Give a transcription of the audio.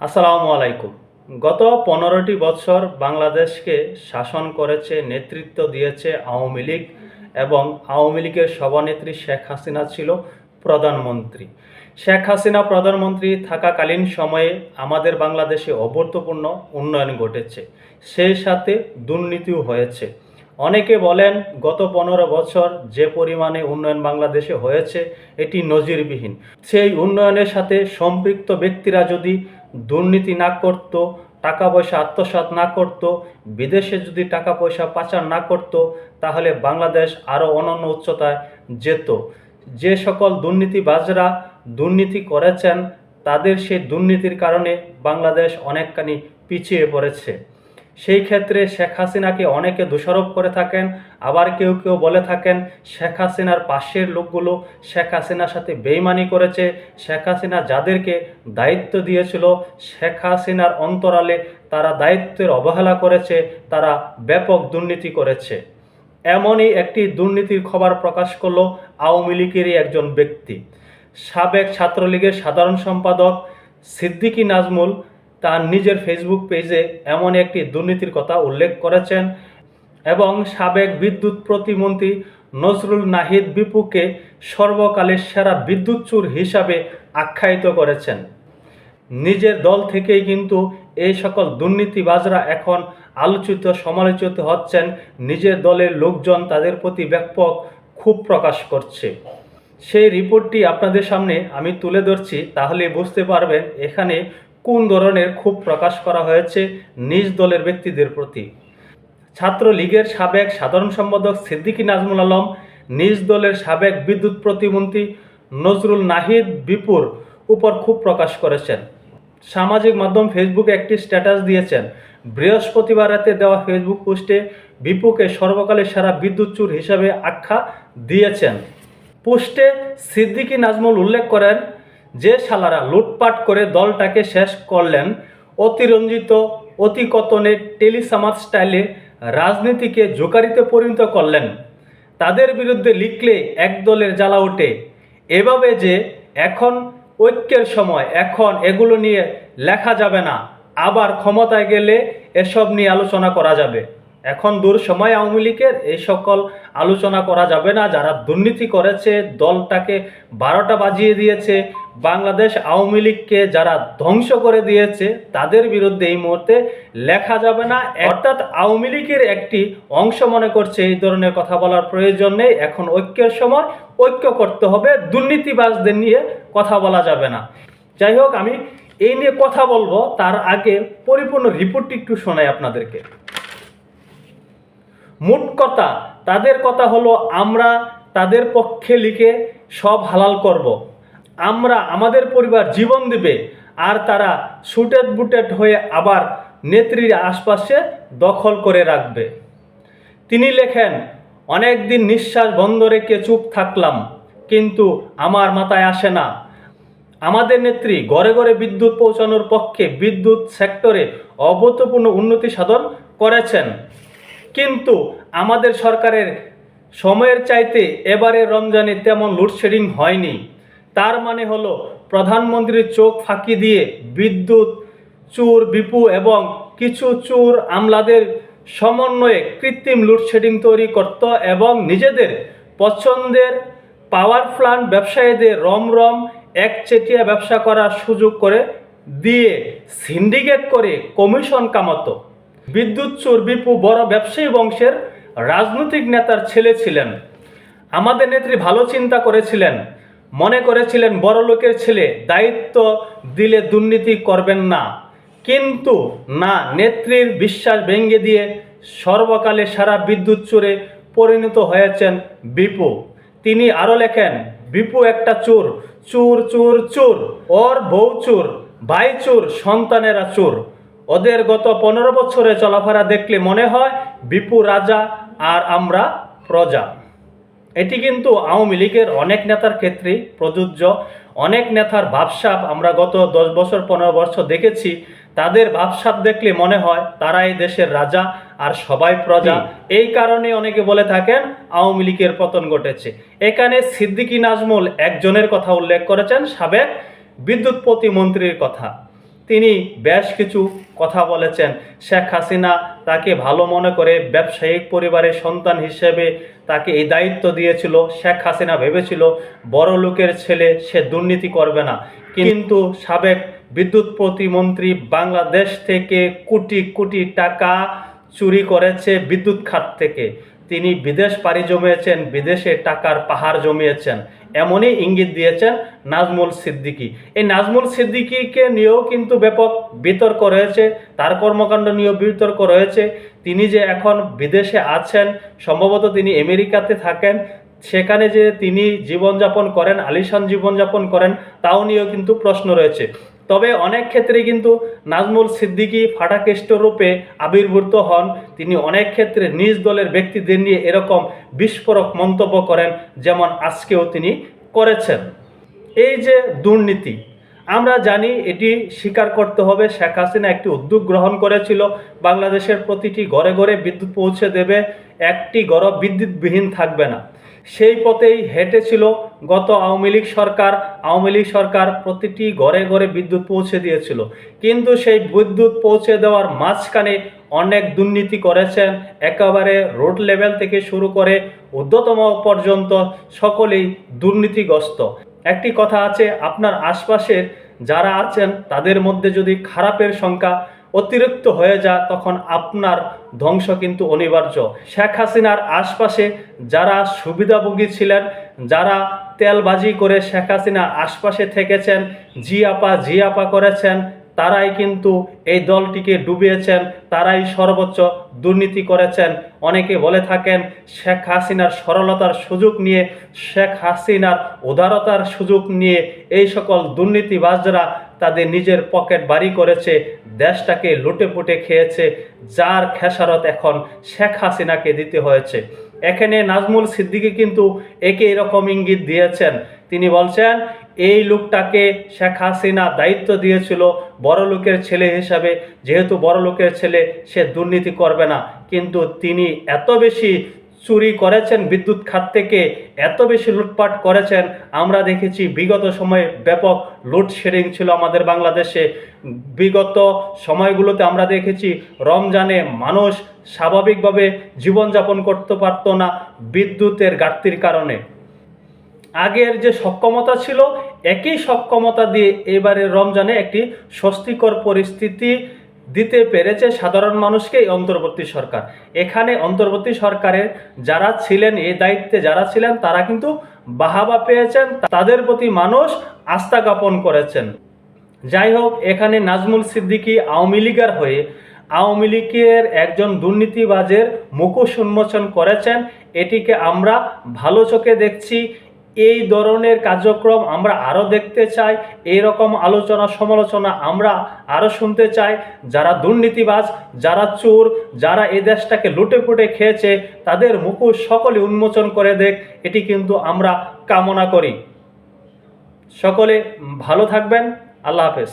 আসসালামু আলাইকুম। গত পনেরোটি বছর বাংলাদেশকে শাসন করেছে, নেতৃত্ব দিয়েছে আওয়ামী লীগ এবং আওয়ামী লীগের সভানেত্রী শেখ হাসিনা ছিল প্রধানমন্ত্রী। শেখ হাসিনা প্রধানমন্ত্রী থাকাকালীন সময়ে আমাদের বাংলাদেশে অভূতপূর্ণ উন্নয়ন ঘটেছে। সেই সাথে দুর্নীতিও হয়েছে। অনেকে বলেন, গত পনেরো বছর যে পরিমাণে উন্নয়ন বাংলাদেশে হয়েছে, এটি নজিরবিহীন। সেই উন্নয়নের সাথে সম্পৃক্ত ব্যক্তিরা যদি দুর্নীতি না করত, টাকা পয়সা আত্মসাত না করত, বিদেশে যদি টাকা পয়সা পাচার না করত, তাহলে বাংলাদেশ আরও অনন্য উচ্চতায় যেত। যে সকল দুর্নীতিবাজরা দুর্নীতি করেছেন, তাদের সেই দুর্নীতির কারণে বাংলাদেশ অনেকখানি পিছিয়ে পড়েছে। সেই ক্ষেত্রে শেখ হাসিনাকে অনেকে দোষারোপ করে থাকেন, আবার কেউ কেউ বলে থাকেন, শেখ হাসিনার পাশের লোকগুলো শেখ হাসিনার সাথে বেইমানি করেছে, শেখ হাসিনা যাদেরকে দায়িত্ব দিয়েছিল, শেখ হাসিনার অন্তরালে তারা দায়িত্বের অবহেলা করেছে, তারা ব্যাপক দুর্নীতি করেছে। এমনই একটি দুর্নীতির খবর প্রকাশ করল আওয়ামী লীগেরই একজন ব্যক্তি। সাবেক ছাত্রলীগের সাধারণ সম্পাদক সিদ্দিকী নাজমুল তার নিজের ফেসবুক পেজে এমন একটি দুর্নীতির কথা উল্লেখ করেছেন এবং সাবেক বিদ্যুৎ প্রতিমন্ত্রী নজরুল নাহিদ বিপুকে সর্বকালের সেরা বিদ্যুৎ চুর হিসাবে আখ্যায়িত করেছেন। নিজের দল থেকেই কিন্তু এই সকল দুর্নীতিবাজরা এখন আলোচিত, সমালোচিত হচ্ছেন। নিজের দলের লোকজন তাদের প্রতি ব্যাপক ক্ষোভ প্রকাশ করছে। সেই রিপোর্টটি আপনাদের সামনে আমি তুলে ধরছি, তাহলে বুঝতে পারবেন এখানে কোন ধরনের ক্ষোভ প্রকাশ করা হয়েছে নিজ দলের ব্যক্তিদের প্রতি? ছাত্রলীগের সাবেক সাধারণ সম্পাদক সিদ্দিকী নাজমুল আলম, নিজ দলের সাবেক বিদ্যুৎ প্রতিমন্ত্রী নজরুল নাহিদ বিপুর উপর ক্ষোভ প্রকাশ করেছেন। সামাজিক মাধ্যম ফেসবুকে একটি স্ট্যাটাস দিয়েছেন, বৃহস্পতিবার রাতে দেওয়া ফেসবুক পোস্টে বিপুকে সর্বকালের সারা বিদ্যুৎ চুর হিসাবে আখ্যা দিয়েছেন। পোস্টে সিদ্দিকী নাজমুল উল্লেখ করেন যে শালারা লুটপাট করে দলটাকে শেষ করলেন, অতিরঞ্জিত অতিকতনে টেলিসামাজ স্টাইলে রাজনীতিকে জোকারিতে পরিণত করলেন। তাদের বিরুদ্ধে লিখলে এক দলের জ্বালা ওঠে। এভাবে যে এখন ঐক্যের সময়, এখন এগুলো নিয়ে লেখা যাবে না, আবার ক্ষমতায় গেলে এসব নিয়ে আলোচনা করা যাবে। এখন দূর সময় আওয়ামী লীগের এই সকল আলোচনা করা যাবে না, যারা দুর্নীতি করেছে, দলটাকে বারোটা বাজিয়ে দিয়েছে বাংলাদেশ আওয়ামী লীগকে যারা ধ্বংস করে দিয়েছে, তাদের বিরুদ্ধে এই মুহূর্তে লেখা যাবে না। অর্থাৎ আওয়ামী লীগের একটি অংশ মনে করছে এই ধরনের কথা বলার প্রয়োজন নেই। এখন ঐক্যের সময়, ঐক্য করতে হবে। দুর্নীতিবাজদের নিয়ে কথা বলা যাবে না। যাই হোক, আমি এই নিয়ে কথা বলব। তার আগে পরিপূর্ণ রিপোর্টটি একটু শোনাই আপনাদেরকে। মোট কথা, তাদের কথা হলো, আমরা তাদের পক্ষে লিখে সব হালাল করব। আমরা আমাদের পরিবার জীবন দিবে আর তারা সুটেট বুটেড হয়ে আবার নেত্রীর আশপাশে দখল করে রাখবে। তিনি লেখেন অনেক দিন নিঃশ্বাস বন্ধ রেখে চুপ থাকলাম, কিন্তু আমার মাথায় আসে না। আমাদের নেত্রী ঘরে ঘরে বিদ্যুৎ পৌঁছানোর পক্ষে বিদ্যুৎ সেক্টরে অভূতপূর্ণ উন্নতি সাধন করেছেন। কিন্তু আমাদের সরকারের সময়ের চাইতে এবারে রমজানে তেমন লোডশেডিং হয়নি। তার মানে হলো প্রধানমন্ত্রীর চোখ ফাঁকি দিয়ে বিদ্যুৎ, চুর, বিপু এবং কিছু চুর আমলাদের সমন্বয়ে কৃত্রিম লোডশেডিং তৈরি করত এবং নিজেদের পছন্দের পাওয়ার প্লান্ট ব্যবসায়ীদের রম রম একচেটিয়া ব্যবসা করার সুযোগ করে দিয়ে সিন্ডিকেট করে কমিশন কামাতো। বিদ্যুৎ, চোর, বিপু বড় ব্যবসায়ী বংশের রাজনৈতিক নেতার ছেলে ছিলেন। আমাদের নেত্রী ভালো চিন্তা করেছিলেন। মনে করেছিলেন, বড় লোকের ছেলে, দায়িত্ব দিলে দুর্নীতি করবেন না। কিন্তু না, নেত্রীর বিশ্বাস ভেঙে দিয়ে সর্বকালে সারা বিদ্যুৎ চোরে পরিণত হয়েছেন বিপু। তিনি আরও লেখেন, বিপু একটা চোর চোর চোর চোর, ওর বউ চোর, ভাই চোর, সন্তানেরা চোর। ওদের গত পনেরো বছরে চলাফেরা দেখলে মনে হয় বিপু রাজা আর আমরা প্রজা। এটি কিন্তু আওয়ামী লীগের অনেক নেতার ক্ষেত্রেই প্রযোজ্য। অনেক নেতার ভাবসাব আমরা গত দশ বছর পনেরো বছর দেখেছি। তাদের ভাবসাব দেখলে মনে হয় তারা এই দেশের রাজা আর সবাই প্রজা। এই কারণে অনেকে বলে থাকেন আওয়ামী লীগের পতন ঘটেছে। এখানে সিদ্দিকী নাজমুল একজনের কথা উল্লেখ করেছেন সাবেক বিদ্যুৎ প্রতিমন্ত্রীর কথা। তিনি বেশ কিছু কথা বলেছেন। শেখ হাসিনা তাকে ভালো মনে করে ব্যবসায়িক পরিবারের সন্তান হিসেবে তাকে এই দায়িত্ব দিয়েছিল। শেখ হাসিনা ভেবেছিল, বড় লোকের ছেলে সে দুর্নীতি করবে না। কিন্তু সাবেক বিদ্যুৎ প্রতিমন্ত্রী বাংলাদেশ থেকে কোটি কোটি টাকা চুরি করেছে বিদ্যুৎ খাত থেকে। তিনি বিদেশ পাড়ি জমিয়েছেন, বিদেশে টাকার পাহাড় জমিয়েছেন। এমনই ইঙ্গিত দিয়েছেন নাজমুল সিদ্দিকি। এই নাজমুল সিদ্দিকিকে নিয়েও কিন্তু ব্যাপক বিতর্ক রয়েছে, তার কর্মকাণ্ড নিয়েও বিতর্ক রয়েছে। তিনি যে এখন বিদেশে আছেন, সম্ভবত তিনি আমেরিকাতে থাকেন, সেখানে যে তিনি জীবনযাপন করেন, আলিশান জীবনযাপন করেন, তাও নিয়েও কিন্তু প্রশ্ন রয়েছে। তবে অনেক ক্ষেত্রে কিন্তু নাজমুল সিদ্দিকী ফাটাকেষ্ট রূপে আবির্ভূত হন। তিনি অনেক ক্ষেত্রে নিজ দলের ব্যক্তিদের নিয়ে এরকম বিস্ফোরক মন্তব্য করেন যেমন আজকেও তিনি করেছেন। এই যে দুর্নীতি, আমরা জানি এটি স্বীকার করতে হবে শেখ হাসিনা একটি উদ্যোগ গ্রহণ করেছিল, বাংলাদেশের প্রতিটি ঘরে ঘরে বিদ্যুৎ পৌঁছে দেবে, একটি ঘর বিদ্যুৎবিহীন থাকবে না। সেই পথেই হেঁটেছিল গত আওয়ামী লীগ সরকার। আওয়ামী লীগ সরকার প্রতিটি ঘরে ঘরে বিদ্যুৎ পৌঁছে দিয়েছিল। কিন্তু সেই বিদ্যুৎ পৌঁছে দেওয়ার মাঝখানে অনেক দুর্নীতি করেছেন। একেবারে রোড লেভেল থেকে শুরু করে ঊর্ধ্বতম পর্যন্ত সকলেই দুর্নীতিগ্রস্ত। একটি কথা আছে, আপনার আশপাশের যারা আছেন, তাদের মধ্যে যদি খারাপের সংখ্যা অতিরিক্ত হয়ে যায় তখন আপনার ধ্বংস কিন্তু অনিবার্য। শেখ হাসিনার আশপাশে যারা সুবিধাভোগী ছিলেন, যারা তেলবাজি করে শেখ হাসিনার আশপাশে থেকেছেন জি আপা জি আপা করেছেন, তারাই কিন্তু এই দলটিকে ডুবিয়েছেন, তারাই সর্বোচ্চ দুর্নীতি করেছেন। অনেকে বলে থাকেন, শেখ হাসিনার সরলতার সুযোগ নিয়ে, শেখ হাসিনার উদারতার সুযোগ নিয়ে এই সকল দুর্নীতিবাজরা তাদের নিজের পকেট বাড়ি করেছে, দেশটাকে লুটে পুটে খেয়েছে, যার খেসারত এখন শেখ হাসিনাকে দিতে হয়েছে। এখানে নাজমুল সিদ্দিকী কিন্তু একে এরকম ইঙ্গিত দিয়েছেন। তিনি বলছেন, এই লোকটাকে শেখ হাসিনা দায়িত্ব দিয়েছিল বড় লোকের ছেলে হিসাবে। যেহেতু বড় লোকের ছেলে, সে দুর্নীতি করবে না। কিন্তু তিনি এত বেশি চুরি করেছেন, বিদ্যুৎ খাত থেকে এত বেশি লুটপাট করেছেন। আমরা দেখেছি বিগত সময়ে ব্যাপক লোডশেডিং ছিল আমাদের বাংলাদেশে। বিগত সময়গুলোতে আমরা দেখেছি রমজানে মানুষ স্বাভাবিকভাবে জীবনযাপন করতে পারতো না বিদ্যুতের ঘাটতির কারণে। আগের যে সক্ষমতা ছিল, একই সক্ষমতা দিয়ে এবারে রমজানে একটি স্বস্তিকর পরিস্থিতি দিতে পেরেছে সাধারণ মানুষকেই অন্তর্বর্তী সরকার। এখানে অন্তর্বর্তী সরকারের যারা ছিলেন এই দায়িত্বে যারা ছিলেন, তারা কিন্তু বাহাবা পেয়েছেন, তাদের প্রতি মানুষ আস্থা জ্ঞাপন করেছেন। যাই হোক, এখানে নাজমুল সিদ্দিকী আওয়ামী লীগের হয়ে আওয়ামী লীগের একজন দুর্নীতিবাজের মুখোশ উন্মোচন করেছেন। এটিকে আমরা ভালো চোখে দেখছি। এই ধরনের কার্যক্রম আমরা আরও দেখতে চাই এই রকম আলোচনা সমালোচনা আমরা আরও শুনতে চাই। যারা দুর্নীতিবাজ, যারা চোর, যারা এই দেশটাকে লুটে ফুটে খেয়েছে, তাদের মুখোশ সকলে উন্মোচন করে দেখ, এটি কিন্তু আমরা কামনা করি। সকলে ভালো থাকবেন, আল্লাহ হাফেজ।